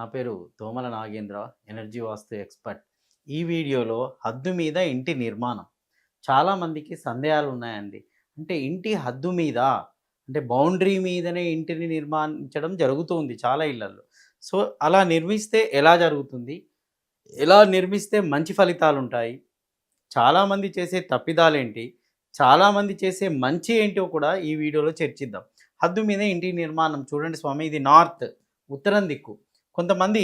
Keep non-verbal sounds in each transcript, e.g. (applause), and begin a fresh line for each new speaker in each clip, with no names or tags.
నా పేరు Thomala Nagendra energy vastu expert ఈ వీడియోలో హద్దు మీద ఇంటి నిర్మాణం. చాలామందికి సందేహాలు ఉన్నాయండి. అంటే ఇంటి హద్దు మీద అంటే బౌండరీ మీదనే ఇంటిని నిర్మించడం జరుగుతుంది చాలా ఇళ్ళలో సో అలా నిర్మిస్తే ఎలా జరుగుతుంది? ఎలా నిర్మిస్తే మంచి ఫలితాలు ఉంటాయి? చాలామంది చేసే తప్పిదాలేంటి? చాలామంది చేసే మంచి ఏంటో కూడా ఈ వీడియోలో చర్చిద్దాం. హద్దు మీద ఇంటి నిర్మాణం. చూడండి స్వామి ఇది నార్త్ ఉత్తరం దిక్కు. కొంతమంది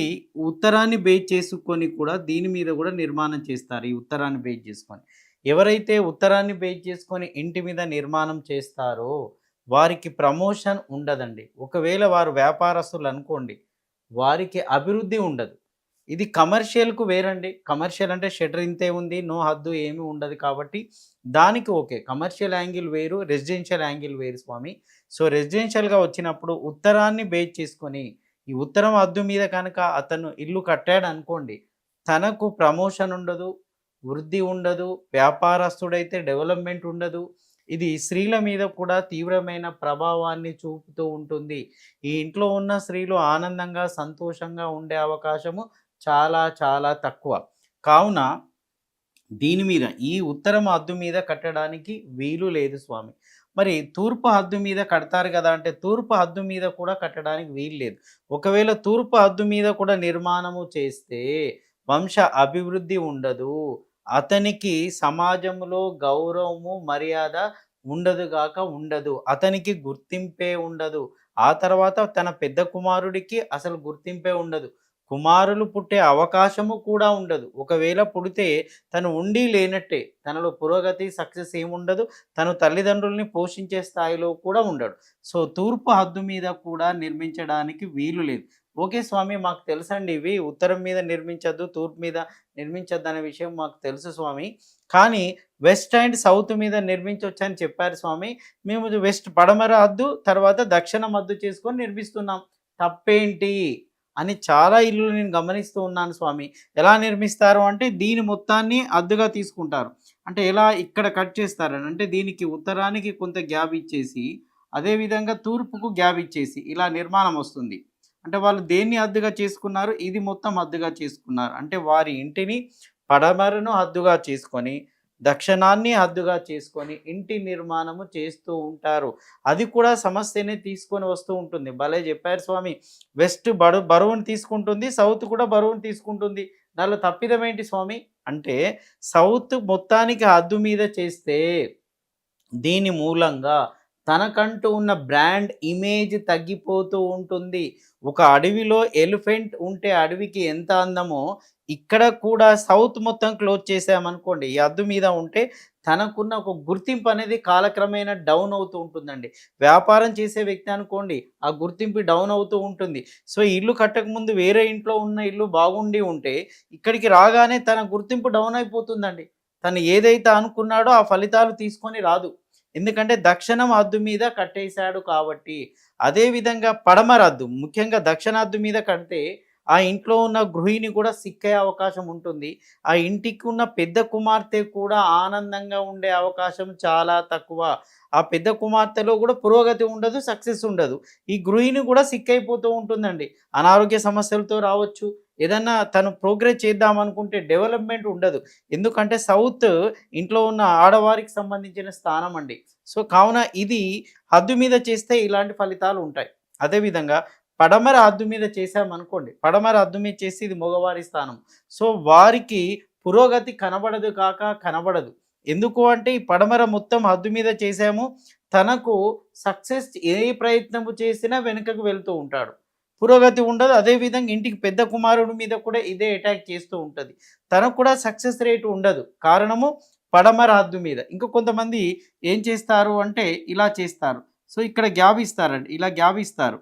ఉత్తరాన్ని బేస్ చేసుకొని కూడా దీని మీద కూడా నిర్మాణం చేస్తారు ఈ ఉత్తరాన్ని బేస్ చేసుకొని. ఎవరైతే ఉత్తరాన్ని బేస్ చేసుకొని ఇంటి మీద నిర్మాణం చేస్తారో వారికి ప్రమోషన్ ఉండదండి. ఒకవేళ వారు వ్యాపారస్తులు అనుకోండి వారికి అభివృద్ధి ఉండదు. ఇది కమర్షియల్కు వేరండి. కమర్షియల్ అంటే షటర్ ఇంతే ఉంది నో హద్దు ఏమీ ఉండదు కాబట్టి దానికి ఓకే. కమర్షియల్ యాంగిల్ వేరు రెసిడెన్షియల్ యాంగిల్ వేరు స్వామి. సో రెసిడెన్షియల్గా వచ్చినప్పుడు ఉత్తరాన్ని బేస్ చేసుకొని ఈ ఉత్తరం అద్దు మీద కనుక అతను ఇల్లు కట్టాడు అనుకోండి తనకు ప్రమోషన్ ఉండదు వృద్ధి ఉండదు వ్యాపారస్తుడైతే డెవలప్మెంట్ ఉండదు. ఇది స్త్రీల మీద కూడా తీవ్రమైన ప్రభావాన్ని చూపుతూ ఉంటుంది. ఈ ఇంట్లో ఉన్న స్త్రీలు ఆనందంగా సంతోషంగా ఉండే అవకాశము చాలా చాలా తక్కువ. కావున దీని మీద ఈ ఉత్తరం అద్దు మీద కట్టడానికి వీలు లేదు స్వామి. మరి తూర్పు హద్దు మీద కడతారు కదా అంటే తూర్పు హద్దు మీద కూడా కట్టడానికి వీలు లేదు. ఒకవేళ తూర్పు హద్దు మీద కూడా నిర్మాణము చేస్తే వంశ అభివృద్ధి ఉండదు. అతనికి సమాజంలో గౌరవము మర్యాద ఉండదు గాక ఉండదు. అతనికి గుర్తింపే ఉండదు. ఆ తర్వాత తన పెద్ద కుమారుడికి అసలు గుర్తింపే ఉండదు. కుమారులు పుట్టే అవకాశము కూడా ఉండదు. ఒకవేళ పుడితే తను ఉండి లేనట్టే తనలో పురోగతి సక్సెస్ ఏముండదు తను తల్లిదండ్రుల్ని పోషించే స్థాయిలో కూడా ఉండడు. సో తూర్పు హద్దు మీద కూడా నిర్మించడానికి వీలు లేదు. ఓకే స్వామి మాకు తెలుసండి ఇవి. ఉత్తరం మీద నిర్మించద్దు తూర్పు మీద నిర్మించద్దు అనే విషయం మాకు తెలుసు స్వామి. కానీ వెస్ట్ అండ్ సౌత్ మీద నిర్మించవచ్చు అని చెప్పారు స్వామి. మేము వెస్ట్ పడమర హద్దు తర్వాత దక్షిణం అద్దు చేసుకొని నిర్మిస్తున్నాం. తప్పేంటి? అని చాలా ఇల్లు నేను గమనిస్తూ ఉన్నాను స్వామి. ఎలా నిర్మిస్తారు అంటే దీని మొత్తాన్ని అద్దుగా తీసుకుంటారు. అంటే ఎలా ఇక్కడ కట్ చేస్తారని అంటే దీనికి ఉత్తరానికి కొంత గ్యాప్ ఇచ్చేసి అదేవిధంగా తూర్పుకు గ్యాప్ ఇచ్చేసి ఇలా నిర్మాణం వస్తుంది. అంటే వాళ్ళు దేన్ని అద్దుగా చేసుకున్నారు? ఇది మొత్తం అద్దుగా చేసుకున్నారు. అంటే వారి ఇంటిని పడమరను అద్దుగా చేసుకొని దక్షిణాన్ని హద్దుగా చేసుకొని ఇంటి నిర్మాణము చేస్తూ ఉంటారు. అది కూడా సమస్యనే తీసుకొని వస్తూ ఉంటుంది. భలే చెప్పారు స్వామి. వెస్ట్ బడు బరువును తీసుకుంటుంది సౌత్ కూడా బరువును తీసుకుంటుంది. దానిలో తప్పిదం ఏంటి స్వామి? అంటే సౌత్ మొత్తానికి హద్దు మీద చేస్తే దీని మూలంగా తనకంటూ ఉన్న బ్రాండ్ ఇమేజ్ తగ్గిపోతూ ఉంటుంది. ఒక అడవిలో ఎలిఫెంట్ ఉంటే అడవికి ఎంత అందమో ఇక్కడ కూడా సౌత్ మొత్తం క్లోజ్ చేసామనుకోండి ఈ అద్దు మీద ఉంటే తనకున్న ఒక గుర్తింపు అనేది కాలక్రమేణా డౌన్ అవుతూ ఉంటుందండి. వ్యాపారం చేసే వ్యక్తి అనుకోండి ఆ గుర్తింపు డౌన్ అవుతూ ఉంటుంది. సో ఇల్లు కట్టకముందు వేరే ఇంట్లో ఉన్న ఇల్లు బాగుండి ఉంటే ఇక్కడికి రాగానే తన గుర్తింపు డౌన్ అయిపోతుందండి. తను ఏదైతే అనుకున్నాడో ఆ ఫలితాలు తీసుకొని రాదు. ఎందుకంటే దక్షిణం అద్దు మీద కట్టేశాడు కాబట్టి అదేవిధంగా పడమర అద్దు ముఖ్యంగా దక్షిణ అద్దు మీద కడితే ఆ ఇంట్లో ఉన్న గృహిణి కూడా సిక్కే అవకాశం ఉంటుంది. ఆ ఇంటికి ఉన్న పెద్ద కుమార్తె కూడా ఆనందంగా ఉండే అవకాశం చాలా తక్కువ. ఆ పెద్ద కుమార్తెలో కూడా పురోగతి ఉండదు సక్సెస్ ఉండదు. ఈ గృహిణి కూడా సిక్ అయిపోతూ ఉంటుందండి. అనారోగ్య సమస్యలతో రావచ్చు. ఏదన్నా తను ప్రోగ్రెస్ చేద్దాం అనుకుంటే డెవలప్మెంట్ ఉండదు. ఎందుకంటే సౌత్ ఇంట్లో ఉన్న ఆడవారికి సంబంధించిన స్థానం అండి. సో కావున ఇది హద్దు మీద చేస్తే ఇలాంటి ఫలితాలు ఉంటాయి. అదేవిధంగా పడమర అద్దు మీద చేశామనుకోండి పడమర అద్దు మీద చేసి ఇది మగవారి స్థానం. సో వారికి పురోగతి కనబడదు కాక కనబడదు. ఎందుకు అంటే ఈ పడమర మొత్తం హద్దు మీద చేసాము తనకు సక్సెస్ ఏ ప్రయత్నము చేసినా వెనుకకు వెళ్తూ ఉంటాడు. పురోగతి ఉండదు అదేవిధంగా ఇంటికి పెద్ద కుమారుడి మీద కూడా ఇదే అటాక్ చేస్తూ ఉంటుంది. తనకు కూడా సక్సెస్ రేట్ ఉండదు. కారణము పడమర హద్దు మీద. ఇంకా కొంతమంది ఏం చేస్తారు అంటే ఇలా చేస్తారు. సో ఇక్కడ గ్యాప్ ఇస్తారండి ఇలా గ్యాప్ ఇస్తారు.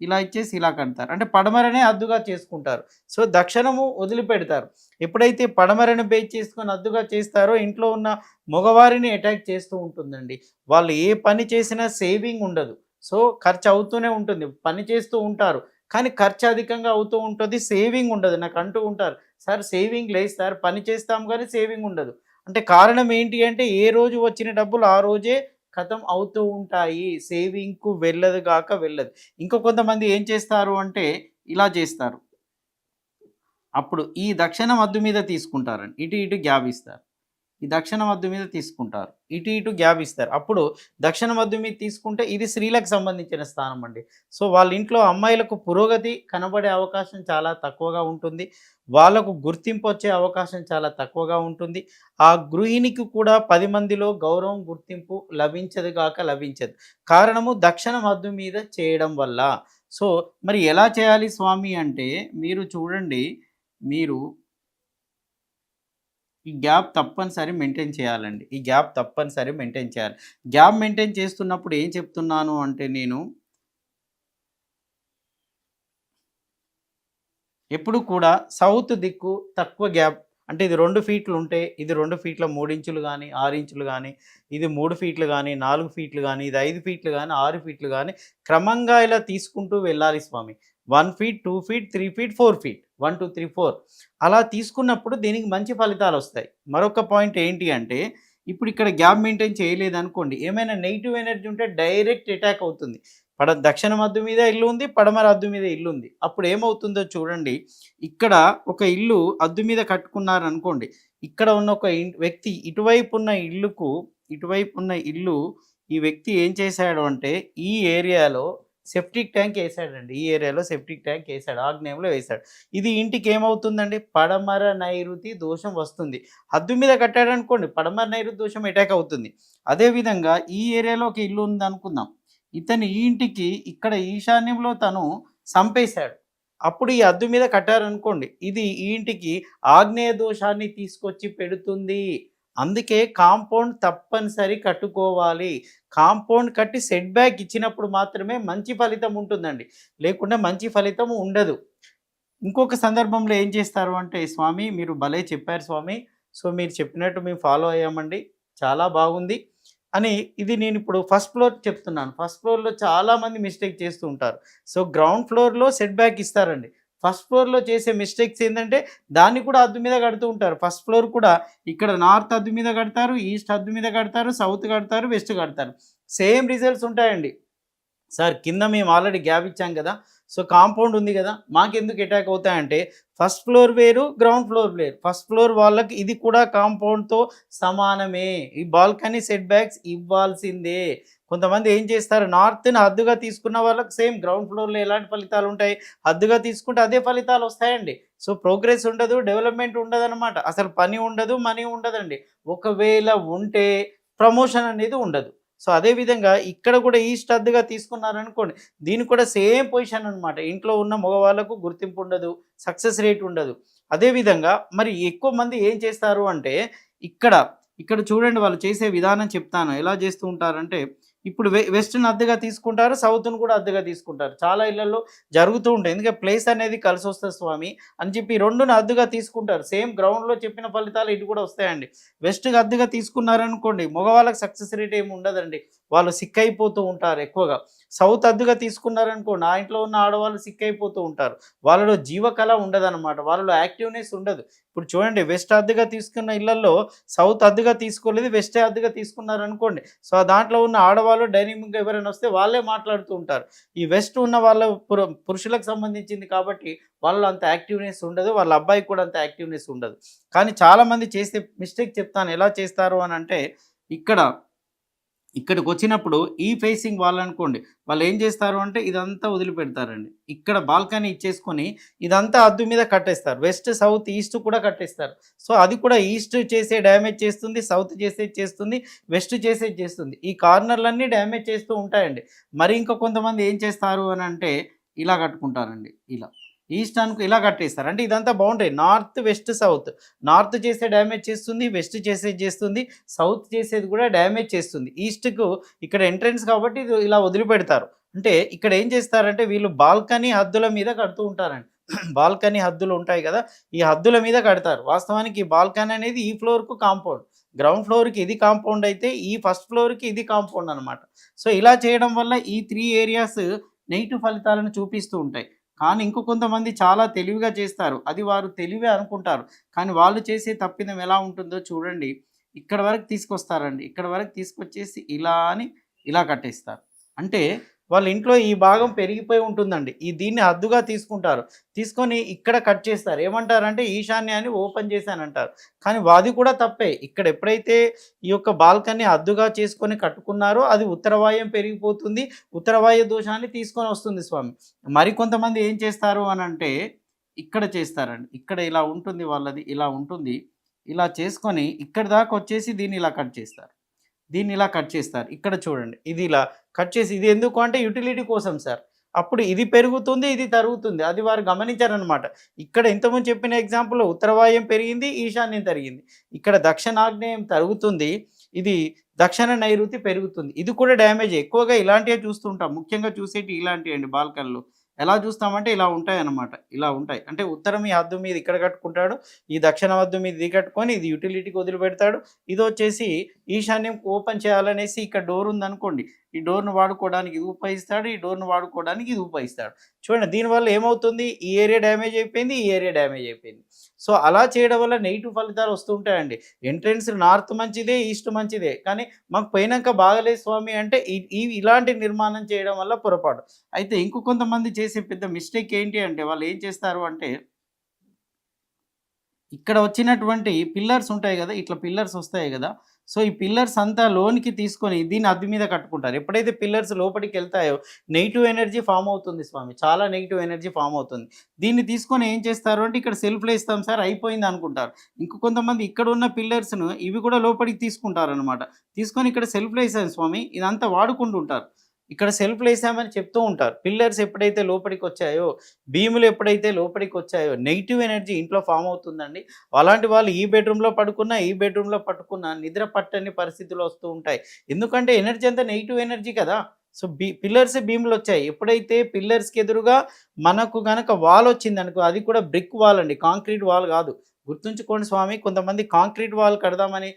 ఇలా ఇచ్చేసి ఇలా కడతారు అంటే పడమరనే అద్దుగా చేసుకుంటారు. సో దక్షిణము వదిలిపెడతారు. ఎప్పుడైతే పడమరని బేస్ చేసుకొని అద్దుగా చేస్తారో ఇంట్లో ఉన్న మగవారిని అటాక్ చేస్తూ ఉంటుందండి. వాళ్ళు ఏ పని చేసినా సేవింగ్ ఉండదు. సో ఖర్చు అవుతూనే ఉంటుంది. పని చేస్తూ ఉంటారు. కానీ ఖర్చు అధికంగా అవుతూ ఉంటుంది. సేవింగ్ ఉండదు. నాకు అంటూ ఉంటారు. సార్ సేవింగ్ లేదు సార్. పని చేస్తాం కానీ సేవింగ్ ఉండదు. అంటే కారణం ఏంటి అంటే ఏ రోజు వచ్చిన డబ్బులు ఆ రోజే ఖతం అవుతూ ఉంటాయి సేవింగ్కు వెళ్ళదు కాక వెళ్ళదు. ఇంకా కొంతమంది ఏం చేస్తారు అంటే ఇలా చేస్తారు. అప్పుడు ఈ దక్షిణ మద్దు మీద తీసుకుంటారని ఇటు ఇటు గ్యాప్ ఇస్తారు. ఈ దక్షిణ మద్దు మీద తీసుకుంటారు. ఇటు ఇటు గ్యాప్ ఇస్తారు. అప్పుడు దక్షిణ మద్దు మీద తీసుకుంటే ఇది స్త్రీలకు సంబంధించిన స్థానం అండి. సో వాళ్ళ ఇంట్లో అమ్మాయిలకు పురోగతి కనబడే అవకాశం చాలా తక్కువగా ఉంటుంది. వాళ్ళకు గుర్తింపు వచ్చే అవకాశం చాలా తక్కువగా ఉంటుంది. ఆ గృహిణికి కూడా పది మందిలో గౌరవం గుర్తింపు లభించదు కాక లభించదు. కారణము దక్షిణ మద్దు మీద చేయడం వల్ల. సో మరి ఎలా చేయాలి స్వామి అంటే మీరు చూడండి. మీరు ఈ గ్యాప్ తప్పనిసరి మెయింటైన్ చేయాలండి. ఈ గ్యాప్ తప్పనిసరి మెయింటైన్ చేయాలి. గ్యాప్ మెయింటైన్ చేస్తున్నప్పుడు ఏం చెప్తున్నాను అంటే నేను ఎప్పుడు కూడా సౌత్ దిక్కు తక్కువ గ్యాప్ అంటే ఇది రెండు ఫీట్లు ఉంటే ఇది రెండు ఫీట్ల మూడు ఇంచులు కానీ ఆరు ఇంచులు కానీ ఇది మూడు ఫీట్లు కానీ నాలుగు ఫీట్లు కానీ ఇది ఐదు ఫీట్లు కానీ ఆరు ఫీట్లు కానీ క్రమంగా ఇలా తీసుకుంటూ వెళ్ళాలి స్వామి. One feet two feet three feet four feet. One two three four. అలా తీసుకున్నప్పుడు దీనికి మంచి ఫలితాలు వస్తాయి. మరొక పాయింట్ ఏంటి అంటే ఇప్పుడు ఇక్కడ గ్యాప్ మెయింటైన్ చేయలేదు అనుకోండి ఏమైనా నెగిటివ్ ఎనర్జీ ఉంటే డైరెక్ట్ అటాక్ అవుతుంది. పడ దక్షిణ మద్దు మీద ఇల్లు ఉంది పడమర అద్దు మీద ఇల్లు ఉంది. అప్పుడు ఏమవుతుందో చూడండి. ఇక్కడ ఒక ఇల్లు అద్దు మీద కట్టుకున్నారు అనుకోండి ఇక్కడ ఉన్న ఒక వ్యక్తి ఇటువైపు ఉన్న ఇల్లుకు ఇటువైపు ఉన్న ఇల్లు ఈ వ్యక్తి ఏం చేశాడు అంటే ఈ ఏరియాలో సెప్టిక్ ట్యాంక్ వేసాడండి. ఈ ఏరియాలో సెప్టిక్ ట్యాంక్ వేసాడు. ఆగ్నేయంలో వేసాడు. ఇది ఇంటికి ఏమవుతుందండి పడమర నైరుతి దోషం వస్తుంది. హద్దు మీద కట్టాడు అనుకోండి పడమర నైరుతి దోషం అటాక్ అవుతుంది. అదేవిధంగా ఈ ఏరియాలో ఒక ఇల్లు ఉంది అనుకుందాం ఇతని ఈ ఇంటికి ఇక్కడ ఈశాన్యంలో తను చంపేశాడు అప్పుడు ఈ అద్దు మీద కట్టారనుకోండి ఇది ఈ ఇంటికి ఆగ్నేయ దోషాన్ని తీసుకొచ్చి పెడుతుంది. అందుకే కాంపౌండ్ తప్పనిసరి కట్టుకోవాలి. కాంపౌండ్ కట్టి సెట్ బ్యాక్ ఇచ్చినప్పుడు మాత్రమే మంచి ఫలితం ఉంటుందండి. లేకుండా మంచి ఫలితం ఉండదు. ఇంకొక సందర్భంలో ఏం చేస్తారు అంటే స్వామి మీరు భలే చెప్పారు స్వామి. సో మీరు చెప్పినట్టు మేము ఫాలో అయ్యామండి. చాలా బాగుంది. అని ఇది నేను ఇప్పుడు ఫస్ట్ ఫ్లోర్ చెప్తున్నాను. ఫస్ట్ ఫ్లోర్లో చాలామంది మిస్టేక్ చేస్తూ ఉంటారు. సో గ్రౌండ్ ఫ్లోర్లో సెట్ బ్యాక్ ఇస్తారండి. ఫస్ట్ ఫ్లోర్లో చేసే మిస్టేక్స్ ఏంటంటే దాన్ని కూడా అద్దు మీద కడుతూ ఉంటారు. ఫస్ట్ ఫ్లోర్ కూడా ఇక్కడ నార్త్ అద్దు మీద కడతారు ఈస్ట్ అద్దు మీద కడతారు సౌత్ కడతారు వెస్ట్ కడతారు. సేమ్ రిజల్ట్స్ ఉంటాయండి. సార్ కింద మేము ఆల్రెడీ గ్యాప్ ఇచ్చాం కదా. సో కాంపౌండ్ ఉంది కదా మాకెందుకు అటాక్ అవుతాయంటే ఫస్ట్ ఫ్లోర్ వేరు గ్రౌండ్ ఫ్లోర్ వేరు. ఫస్ట్ ఫ్లోర్ వాళ్ళకి ఇది కూడా కాంపౌండ్తో సమానమే. ఈ బాల్కనీ సెట్ బ్యాక్స్ ఇవ్వాల్సిందే. కొంతమంది ఏం చేస్తారు నార్త్ని హద్దుగా తీసుకున్న వాళ్ళకి సేమ్ గ్రౌండ్ ఫ్లోర్లో ఎలాంటి ఫలితాలు ఉంటాయి? హద్దుగా తీసుకుంటే అదే ఫలితాలు వస్తాయండి. సో ప్రోగ్రెస్ ఉండదు డెవలప్మెంట్ ఉండదు అనమాట అసలు పని ఉండదు మనీ ఉండదండి. ఒకవేళ ఉంటే ప్రమోషన్ అనేది ఉండదు. సో అదేవిధంగా ఇక్కడ కూడా ఈస్ట్ అద్దుగా తీసుకున్నారనుకోండి దీని కూడా సేమ్ పొజిషన్ అనమాట ఇంట్లో ఉన్న మగవాళ్ళకు గుర్తింపు ఉండదు సక్సెస్ రేట్ ఉండదు. అదేవిధంగా మరి ఎక్కువ మంది ఏం చేస్తారు అంటే ఇక్కడ ఇక్కడ చూడండి వాళ్ళు చేసే విధానం చెప్తాను. ఎలా చేస్తూ ఉంటారంటే ఇప్పుడు వె వెస్ట్ని అద్దెగా తీసుకుంటారు సౌత్ను కూడా అద్దెగా తీసుకుంటారు. చాలా ఇళ్ళలో జరుగుతూ ఉంటాయి. ఎందుకంటే ప్లేస్ అనేది కలిసి వస్తుంది స్వామి అని చెప్పి ఈ రెండుని అద్దెగా తీసుకుంటారు. సేమ్ గ్రౌండ్లో చెప్పిన ఫలితాలు ఇటు కూడా వస్తాయండి. వెస్ట్కి అద్దెగా తీసుకున్నారనుకోండి మగవాళ్ళకి సక్సెస్ రేట్ ఏమి ఉండదండి. వాళ్ళు సిక్ అయిపోతూ ఉంటారు ఎక్కువగా. సౌత్ అద్దుగా తీసుకున్నారనుకో నా ఇంట్లో ఉన్న ఆడవాళ్ళు సిక్ అయిపోతూ ఉంటారు. వాళ్ళలో జీవకళ ఉండదన్నమాట. వాళ్ళలో యాక్టివ్నెస్ ఉండదు. ఇప్పుడు చూడండి వెస్ట్ అద్దుగా తీసుకున్న ఇళ్ళలో సౌత్ అద్దుగా తీసుకోలేదు వెస్ట్ అద్దుగా తీసుకున్నారు అనుకోండి సో దాంట్లో ఉన్న ఆడవాళ్ళు డైనమిక్గా ఎవరైనా వస్తే వాళ్ళే మాట్లాడుతూ ఉంటారు. ఈ వెస్ట్ ఉన్న వాళ్ళ పురు పురుషులకు సంబంధించింది కాబట్టి వాళ్ళు అంత యాక్టివ్నెస్ ఉండదు. వాళ్ళ అబ్బాయికి కూడా అంత యాక్టివ్నెస్ ఉండదు. కానీ చాలామంది చేసే మిస్టేక్ చెప్తాను. ఎలా చేస్తారు అని అంటే ఇక్కడ ఇక్కడికి వచ్చినప్పుడు ఈ ఫేసింగ్ వాల్ అనుకోండి వాళ్ళు ఏం చేస్తారు అంటే ఇదంతా వదిలిపెడతారండి. ఇక్కడ బాల్కనీ ఇచ్చేసుకొని ఇదంతా అద్దు మీద కట్టేస్తారు. వెస్ట్ సౌత్ ఈస్ట్ కూడా కట్టేస్తారు. సో అది కూడా ఈస్ట్ చేసే డ్యామేజ్ చేస్తుంది సౌత్ చేసేది చేస్తుంది వెస్ట్ చేసేది చేస్తుంది. ఈ కార్నర్లన్నీ డ్యామేజ్ చేస్తూ ఉంటాయండి. మరి ఇంకా కొంతమంది ఏం చేస్తారు అని అంటే ఇలా కట్టుకుంటారండి. ఇలా. ఈస్ట్ అనుకు ఇలా కట్టేస్తారు. అంటే ఇదంతా boundary. North west south. North చేసే డ్యామేజ్ చేస్తుంది వెస్ట్ చేసేది చేస్తుంది సౌత్ చేసేది కూడా డ్యామేజ్ చేస్తుంది. ఈస్ట్కు ఇక్కడ ఎంట్రన్స్ కాబట్టి ఇది ఇలా వదిలిపెడతారు. అంటే ఇక్కడ ఏం చేస్తారంటే వీళ్ళు బాల్కనీ హద్దుల మీద కడుతూ ఉంటారండి. (clears throat) బాల్కనీ హద్దులు ఉంటాయి కదా ఈ హద్దుల మీద కడతారు. వాస్తవానికి ఈ బాల్కనీ అనేది ఈ ఫ్లోర్కు కాంపౌండ్. గ్రౌండ్ ఫ్లోర్కి ఇది కాంపౌండ్ అయితే ఈ ఫస్ట్ ఫ్లోర్కి ఇది కాంపౌండ్ అనమాట సో ఇలా చేయడం వల్ల ఈ త్రీ ఏరియాస్ నెగిటివ్ ఫలితాలను చూపిస్తూ ఉంటాయి. కానీ ఇంకో కొంతమంది చాలా తెలివిగా చేస్తారు. అది వారు తెలివే అనుకుంటారు. కానీ వాళ్ళు చేసే తప్పిదం ఎలా ఉంటుందో చూడండి. ఇక్కడ వరకు తీసుకొస్తారండి. ఇక్కడ వరకు తీసుకొచ్చేసి ఇలా అని ఇలా కట్టేస్తారు. అంటే వాళ్ళ ఇంట్లో ఈ భాగం పెరిగిపోయి ఉంటుందండి. ఈ దీన్ని అద్దుగా తీసుకుంటారు. తీసుకొని ఇక్కడ కట్ చేస్తారు. ఏమంటారంటే ఈశాన్యాన్ని ఓపెన్ చేశానంటారు. కానీ వాది కూడా తప్పే. ఇక్కడ ఎప్పుడైతే ఈ యొక్క బాల్కనీ అద్దుగా చేసుకొని కట్టుకున్నారో అది ఉత్తరవాయం పెరిగిపోతుంది. ఉత్తరవాయు దోషాన్ని తీసుకొని వస్తుంది స్వామి. మరి కొంతమంది ఏం చేస్తారు అని అంటే ఇక్కడ చేస్తారండి. ఇక్కడ ఇలా ఉంటుంది వాళ్ళది ఇలా ఉంటుంది. ఇలా చేసుకొని ఇక్కడ దాకా వచ్చేసి దీన్ని ఇలా కట్ చేస్తారు. దీన్ని ఇలా కట్ చేస్తారు. ఇక్కడ చూడండి. ఇది ఇలా కట్ చేసి ఇది ఎందుకు అంటే యూటిలిటీ కోసం సార్. అప్పుడు ఇది పెరుగుతుంది ఇది తరుగుతుంది. అది వారు గమనించారనమాట ఇక్కడ ఇంతకుముందు చెప్పిన ఎగ్జాంపుల్ ఉత్తరవాయం పెరిగింది ఈశాన్యం తరిగింది. ఇక్కడ దక్షిణాగ్నేయం తరుగుతుంది ఇది దక్షిణ నైరుతి పెరుగుతుంది. ఇది కూడా డ్యామేజ్. ఎక్కువగా ఇలాంటివే చూస్తుంటాం. ముఖ్యంగా చూసేటి ఇలాంటివి అండి బాల్కన్లు. ఎలా చూస్తామంటే ఇలా ఉంటాయి అన్నమాట ఇలా ఉంటాయి. అంటే ఉత్తరం ఈ హద్దు మీద ఇక్కడ కట్టుకుంటాడు ఈ దక్షిణ హద్దు మీద ఇది కట్టుకొని ఇది యూటిలిటీకి వదిలిపెడతాడు. ఇది వచ్చేసి ఈశాన్యం ఓపెన్ చేయాలనేసి ఇక్కడ డోర్ ఉందనుకోండి ఈ డోర్ను వాడుకోవడానికి ఇది ఉపయోగిస్తాడు ఈ డోర్ను వాడుకోవడానికి ఇది ఉపయోగిస్తాడు. చూడండి దీనివల్ల ఏమవుతుంది? ఈ ఏరియా డ్యామేజ్ అయిపోయింది ఈ ఏరియా డ్యామేజ్ అయిపోయింది. సో అలా చేయడం వల్ల నెగిటివ్ ఫలితాలు వస్తుంటాయండి. ఎంట్రెన్స్ నార్త్ మంచిదే ఈస్ట్ మంచిదే. కానీ మాకు పోయినాక బాగలేదు స్వామి అంటే ఈ- ఇలాంటి నిర్మాణం చేయడం వల్ల పొరపాటు. అయితే ఇంకో కొంతమంది చేసే పెద్ద మిస్టేక్ ఏంటి అంటే వాళ్ళు ఏం చేస్తారు అంటే ఇక్కడ వచ్చినటువంటి పిల్లర్స్ ఉంటాయి కదా ఇట్లా పిల్లర్స్ వస్తాయి కదా సో ఈ పిల్లర్స్ అంతా లోనికి తీసుకొని దీన్ని అద్దె మీద కట్టుకుంటారు. ఎప్పుడైతే పిల్లర్స్ లోపలికి వెళ్తాయో నెగిటివ్ ఎనర్జీ ఫామ్ అవుతుంది స్వామి. చాలా నెగిటివ్ ఎనర్జీ ఫామ్ అవుతుంది. దీన్ని తీసుకొని ఏం చేస్తారు అంటే ఇక్కడ సెల్ఫ్లో ఇస్తాం సార్ అయిపోయింది అనుకుంటారు. ఇంకో కొంతమంది ఇక్కడ ఉన్న పిల్లర్స్ను ఇవి కూడా లోపలికి తీసుకుంటారు అనమాట తీసుకొని ఇక్కడ సెల్ఫ్లో ఇస్తాం స్వామి. ఇదంతా వాడుకుంటుంటారు ఇక్కడ సెల్ఫ్లు వేసామని చెప్తూ ఉంటారు. పిల్లర్స్ ఎప్పుడైతే లోపలికి వచ్చాయో భీములు ఎప్పుడైతే లోపలికి వచ్చాయో నెగిటివ్ ఎనర్జీ ఇంట్లో ఫామ్ అవుతుందండి. అలాంటి వాళ్ళు ఈ బెడ్రూమ్లో పడుకున్నా ఈ బెడ్రూమ్లో పట్టుకున్నా నిద్ర పట్టని పరిస్థితులు వస్తూ ఉంటాయి. ఎందుకంటే ఎనర్జీ అంతా నెగిటివ్ ఎనర్జీ కదా. సో బీ పిల్లర్స్ భీములు వచ్చాయి. ఎప్పుడైతే పిల్లర్స్కి ఎదురుగా మనకు కనుక వాల్ వచ్చింది అనుకో అది కూడా బ్రిక్ వాల్ అండి. కాంక్రీట్ వాల్ కాదు. గుర్తుంచుకోండి స్వామి కొంతమంది కాంక్రీట్ వాల్ కడదామని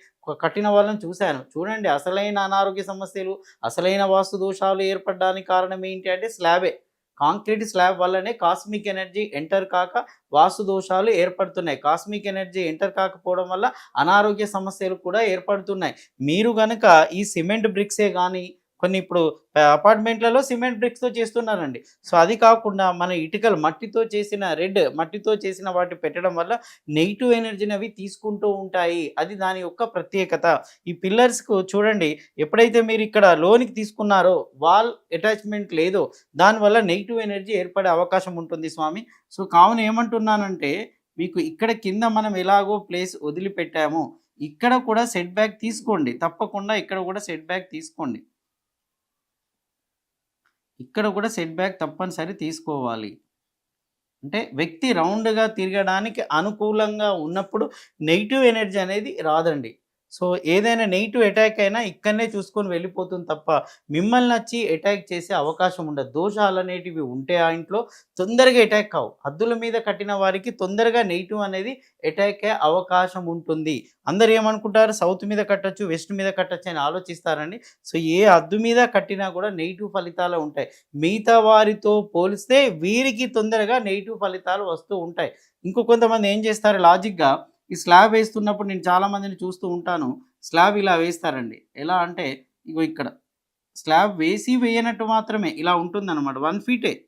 కట్టిన వాళ్ళని చూశాను. చూడండి అసలైన అనారోగ్య సమస్యలు అసలైన వాస్తు దోషాలు ఏర్పడడానికి కారణం ఏంటి అంటే స్లాబే. కాంక్రీట్ స్లాబ్ వల్లనే కాస్మిక్ ఎనర్జీ ఎంటర్ కాక వాస్తు దోషాలు ఏర్పడుతున్నాయి. కాస్మిక్ ఎనర్జీ ఎంటర్ కాకపోవడం వల్ల అనారోగ్య సమస్యలు కూడా ఏర్పడుతున్నాయి. మీరు గనక ఈ సిమెంట్ బ్రిక్సే కానీ కొన్ని ఇప్పుడు అపార్ట్మెంట్లలో సిమెంట్ బ్రిక్స్తో చేస్తున్నారండి. సో అది కాకుండా మన ఇటుకలు మట్టితో చేసిన రెడ్ మట్టితో చేసిన వాటి పెట్టడం వల్ల నెగిటివ్ ఎనర్జీని అవి తీసుకుంటూ ఉంటాయి. అది దాని యొక్క ప్రత్యేకత. ఈ పిల్లర్స్కు చూడండి ఎప్పుడైతే మీరు ఇక్కడ లోనికి తీసుకున్నారో వాల్ అటాచ్మెంట్ లేదో దానివల్ల నెగిటివ్ ఎనర్జీ ఏర్పడే అవకాశం ఉంటుంది స్వామి. సో కావున ఏమంటున్నానంటే మీకు ఇక్కడ కింద మనం ఎలాగో ప్లేస్ వదిలిపెట్టామో ఇక్కడ కూడా సెట్ బ్యాక్ తీసుకోండి. తప్పకుండా ఇక్కడ కూడా సెట్ బ్యాక్ తీసుకోండి. ఇక్కడ కూడా సెట్ బ్యాక్ తప్పనిసరి తీసుకోవాలి. అంటే వ్యక్తి రౌండ్గా తిరగడానికి అనుకూలంగా ఉన్నప్పుడు నెగిటివ్ ఎనర్జీ అనేది రాదండి. సో ఏదైనా నెగిటివ్ అటాక్ అయినా ఇక్కడనే చూసుకొని వెళ్ళిపోతుంది తప్ప మిమ్మల్ని వచ్చి అటాక్ చేసే అవకాశం ఉండదు. దోషాలు అనేటివి ఉంటే ఆ ఇంట్లో తొందరగా అటాక్ కావు హద్దుల మీద కట్టిన వారికి తొందరగా నెగిటివ్ అనేది అటాక్ అయ్యే అవకాశం ఉంటుంది. అందరు ఏమనుకుంటారు? సౌత్ మీద కట్టచ్చు వెస్ట్ మీద కట్టచ్చు అని ఆలోచిస్తారండి. సో ఏ హద్దు మీద కట్టినా కూడా నెగిటివ్ ఫలితాలు ఉంటాయి. మిగతా వారితో పోలిస్తే వీరికి తొందరగా నెగిటివ్ ఫలితాలు వస్తూ ఉంటాయి. ఇంకో కొంతమంది ఏం చేస్తారు? లాజిక్గా ఈ స్లాబ్ వేస్తున్నప్పుడు నేను చాలా మందిని చూస్తూ ఉంటాను. స్లాబ్ ఇలా వేస్తారండి. ఎలా అంటే ఇగో ఇక్కడ. స్లాబ్ వేసి వేయనట్టు మాత్రమే ఇలా ఉంటుందన్నమాట. వన్ ఫీటే.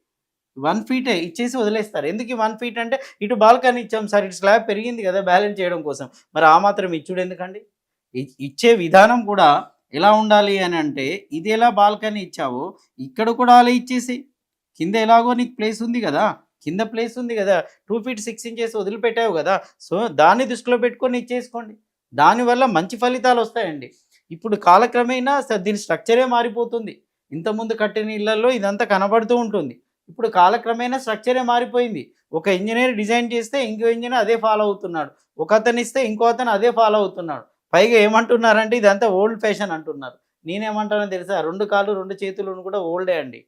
వన్ ఫీటే ఇచ్చేసి వదిలేస్తారు. ఎందుకు వన్ ఫీట్ అంటే ఇటు బాల్కనీ ఇచ్చాం సార్ ఇటు స్లాబ్ పెరిగింది కదా బ్యాలెన్స్ చేయడం కోసం. మరి ఆ మాత్రం ఇచ్చుడు ఎందుకండి? ఇ- ఇచ్చే విధానం కూడా ఎలా ఉండాలి అని అంటే ఇది ఎలా బాల్కనీ ఇచ్చావో ఇక్కడ కూడా అలా ఇచ్చేసి. కింద ఎలాగో నీకు ప్లేస్ ఉంది కదా. కింద ప్లేస్ ఉంది కదా టూ ఫీట్ సిక్స్ ఇంచెస్ వదిలిపెట్టావు కదా సో దాన్ని దృష్టిలో పెట్టుకొని ఇచ్చేసుకోండి దానివల్ల మంచి ఫలితాలు వస్తాయండి. ఇప్పుడు కాలక్రమేణా స- దీని స్ట్రక్చరే మారిపోతుంది. ఇంతకుముందు కట్టిన ఇళ్ళలో ఇదంతా కనబడుతూ ఉంటుంది. ఇప్పుడు కాలక్రమేణా స్ట్రక్చరే మారిపోయింది. ఒక ఇంజనీర్ డిజైన్ చేస్తే ఇంకో ఇంజనీర్ అదే ఫాలో అవుతున్నాడు. ఒక అతను ఇస్తే ఇంకో అతను అదే ఫాలో అవుతున్నాడు. పైగా ఏమంటున్నారంటే ఇదంతా ఓల్డ్ ఫ్యాషన్ అంటున్నారు. నేనేమంటానో తెలుసా? రెండు కాళ్ళు రెండు చేతులు కూడా ఓల్డే అండి.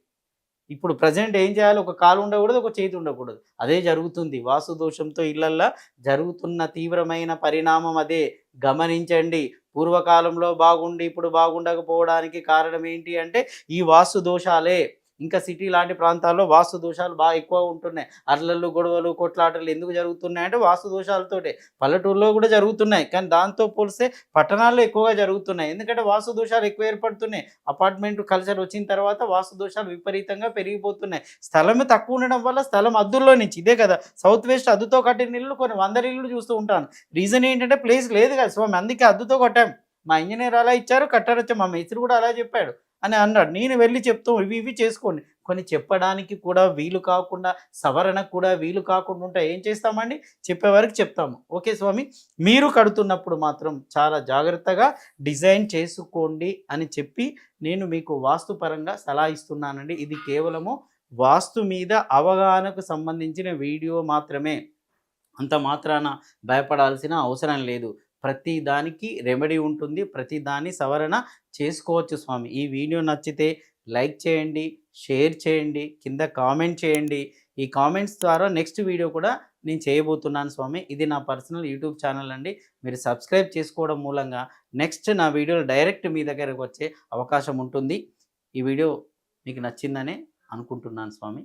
ఇప్పుడు ప్రజెంట్ ఏం చేయాలి? ఒక కాలు ఉండకూడదు ఒక చేతి ఉండకూడదు. అదే జరుగుతుంది. వాస్తు దోషంతో ఇళ్ళల్లో జరుగుతున్న తీవ్రమైన పరిణామం అదే. గమనించండి. పూర్వకాలంలో బాగుండి ఇప్పుడు బాగుండకపోవడానికి కారణం ఏంటి అంటే ఈ వాస్తు దోషాలే. ఇంకా సిటీ లాంటి ప్రాంతాల్లో వాస్తు దోషాలు బాగా ఎక్కువ ఉంటున్నాయి. అర్లలు గొడవలు కొట్లాటలు ఎందుకు జరుగుతున్నాయి అంటే వాస్తు దోషాలతోటే. పల్లెటూరులో కూడా జరుగుతున్నాయి. కానీ దాంతో పోలిస్తే పట్టణాల్లో ఎక్కువగా జరుగుతున్నాయి. ఎందుకంటే వాస్తు దోషాలు ఎక్కువ ఏర్పడుతున్నాయి. అపార్ట్మెంట్ కల్చర్ వచ్చిన తర్వాత వాస్తు దోషాలు విపరీతంగా పెరిగిపోతున్నాయి. స్థలం తక్కువ ఉండడం వల్ల స్థలం అద్దుల్లో నుంచి ఇదే కదా సౌత్ వెస్ట్ అద్దుతో కట్టిన ఇల్లు కొన్ని వందల ఇల్లు చూస్తూ ఉంటాను. రీజన్ ఏంటంటే ప్లేస్ లేదు కదా స్వామి అందుకే అద్దుతో కొట్టాం. మా ఇంజనీర్ అలా ఇచ్చారు కట్టారొచ్చా మా మేస్త్రి కూడా అలా చెప్పాడు. అని అన్నాడు. నేను వెళ్ళి చెప్తాం ఇవి ఇవి చేసుకోండి. కొన్ని చెప్పడానికి కూడా వీలు కాకుండా సవరణకు కూడా వీలు కాకుండా ఉంటే ఏం చేస్తామండి? చెప్పే వరకు చెప్తాము. ఓకే స్వామి? మీరు కడుతున్నప్పుడు మాత్రం చాలా జాగ్రత్తగా డిజైన్ చేసుకోండి అని చెప్పి నేను మీకు వాస్తుపరంగా సలహా ఇస్తున్నానండి. ఇది కేవలము వాస్తు మీద అవగాహనకు సంబంధించిన వీడియో మాత్రమే. అంత మాత్రాన భయపడాల్సిన అవసరం లేదు. ప్రతి దానికి రెమెడీ ఉంటుంది. ప్రతి దాని సవరణ చేసుకోవచ్చు స్వామి. ఈ వీడియో నచ్చితే లైక్ చేయండి షేర్ చేయండి కింద కామెంట్ చేయండి. ఈ కామెంట్స్ ద్వారా నెక్స్ట్ వీడియో కూడా నేను చేయబోతున్నాను స్వామి. ఇది నా పర్సనల్ యూట్యూబ్ ఛానల్ అండి. మీరు సబ్స్క్రైబ్ చేసుకోవడం మూలంగా నెక్స్ట్ నా వీడియోలు డైరెక్ట్ మీ దగ్గరకు వచ్చే అవకాశం ఉంటుంది. ఈ వీడియో మీకు నచ్చిందనే అనుకుంటున్నాను స్వామి.